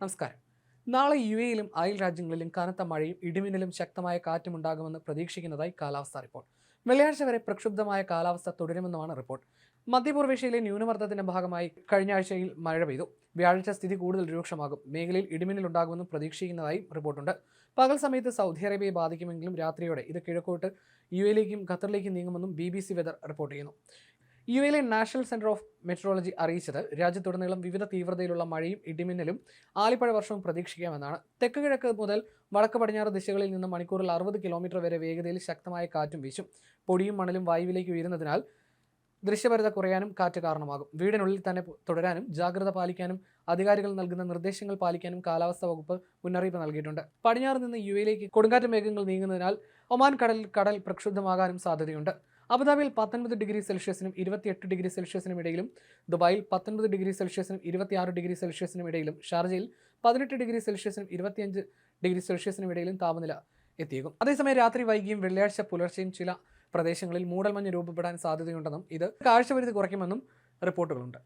നമസ്കാരം. നാളെ യു എയിലും അയൽ രാജ്യങ്ങളിലും കനത്ത മഴയും ഇടിമിന്നലും ശക്തമായ കാറ്റും ഉണ്ടാകുമെന്ന് പ്രതീക്ഷിക്കുന്നതായി കാലാവസ്ഥാ റിപ്പോർട്ട്. വെള്ളിയാഴ്ച വരെ പ്രക്ഷുബ്ധമായ കാലാവസ്ഥ തുടരുമെന്നുമാണ് റിപ്പോർട്ട്. മധ്യപൂർവേഷ്യയിലെ ന്യൂനമർദ്ദത്തിന്റെ ഭാഗമായി കഴിഞ്ഞ ആഴ്ചയിൽ മഴ പെയ്തു. വ്യാഴാഴ്ച സ്ഥിതി കൂടുതൽ രൂക്ഷമാകും. മേഖലയിൽ ഇടിമിന്നൽ ഉണ്ടാകുമെന്നും പ്രതീക്ഷിക്കുന്നതായും റിപ്പോർട്ടുണ്ട്. പകൽ സമയത്ത് സൗദി അറേബ്യയെ ബാധിക്കുമെങ്കിലും രാത്രിയോടെ ഇത് കിഴക്കോട്ട് യു എയിലേക്കും ഖത്തറിലേക്കും നീങ്ങുമെന്നും B B C weather report ചെയ്യുന്നു. യു എയിലെ നാഷണൽ സെന്റർ ഓഫ് മെട്രോളജി അറിയിച്ചത് രാജ്യത്തുടനീളം വിവിധ തീവ്രതയിലുള്ള മഴയും ഇടിമിന്നലും ആലിപ്പഴ വർഷവും പ്രതീക്ഷിക്കാമെന്നാണ്. തെക്ക് കിഴക്ക് മുതൽ വടക്ക് പടിഞ്ഞാറ് ദിശകളിൽ നിന്ന് മണിക്കൂറിൽ അറുപത് കിലോമീറ്റർ വരെ വേഗതയിൽ ശക്തമായ കാറ്റും വീശും. പൊടിയും മണലും വായുവിലേക്ക് ഉയരുന്നതിനാൽ ദൃശ്യപരത കുറയാനും കാറ്റ് കാരണമാകും. വീടിനുള്ളിൽ തന്നെ തുടരാനും ജാഗ്രത പാലിക്കാനും അധികാരികൾ നൽകുന്ന നിർദ്ദേശങ്ങൾ പാലിക്കാനും കാലാവസ്ഥാ വകുപ്പ് മുന്നറിയിപ്പ് നൽകിയിട്ടുണ്ട്. പടിഞ്ഞാറ് നിന്ന് യു എയിലേക്ക് കൊടുങ്കാറ്റ് മേഘങ്ങൾ നീങ്ങുന്നതിനാൽ ഒമാൻ കടലിൽ കടൽ പ്രക്ഷുബ്ധമാകാനും സാധ്യതയുണ്ട്. അബുദാബിയിൽ പത്തൊൻപത് ഡിഗ്രി സെൽഷ്യസിനും ഇരുപത്തിയെട്ട് ഡിഗ്രി സെൽഷ്യസിനും ഇടയിലും ദുബായിൽ പത്തൊൻപത് ഡിഗ്രി സെൽഷ്യസിനും ഇരുപത്തിയാറ് ഡിഗ്രി സെൽഷ്യസിനും ഇടയിലും ഷാർജയിൽ പതിനെട്ട് ഡിഗ്രി സെൽഷ്യസിനും ഇരുപത്തിയഞ്ച് ഡിഗ്രി സെൽഷ്യസിനും ഇടയിലും താപനില എത്തിയേക്കും. അതേസമയം രാത്രി വൈകിയും വെള്ളിയാഴ്ച പുലർച്ചെയും ചില പ്രദേശങ്ങളിൽ മൂടൽമഞ്ഞ് രൂപപ്പെടാൻ സാധ്യതയുണ്ടെന്നും ഇത് കാഴ്ചപരിധി കുറയ്ക്കുമെന്നും റിപ്പോർട്ടുകളുണ്ട്.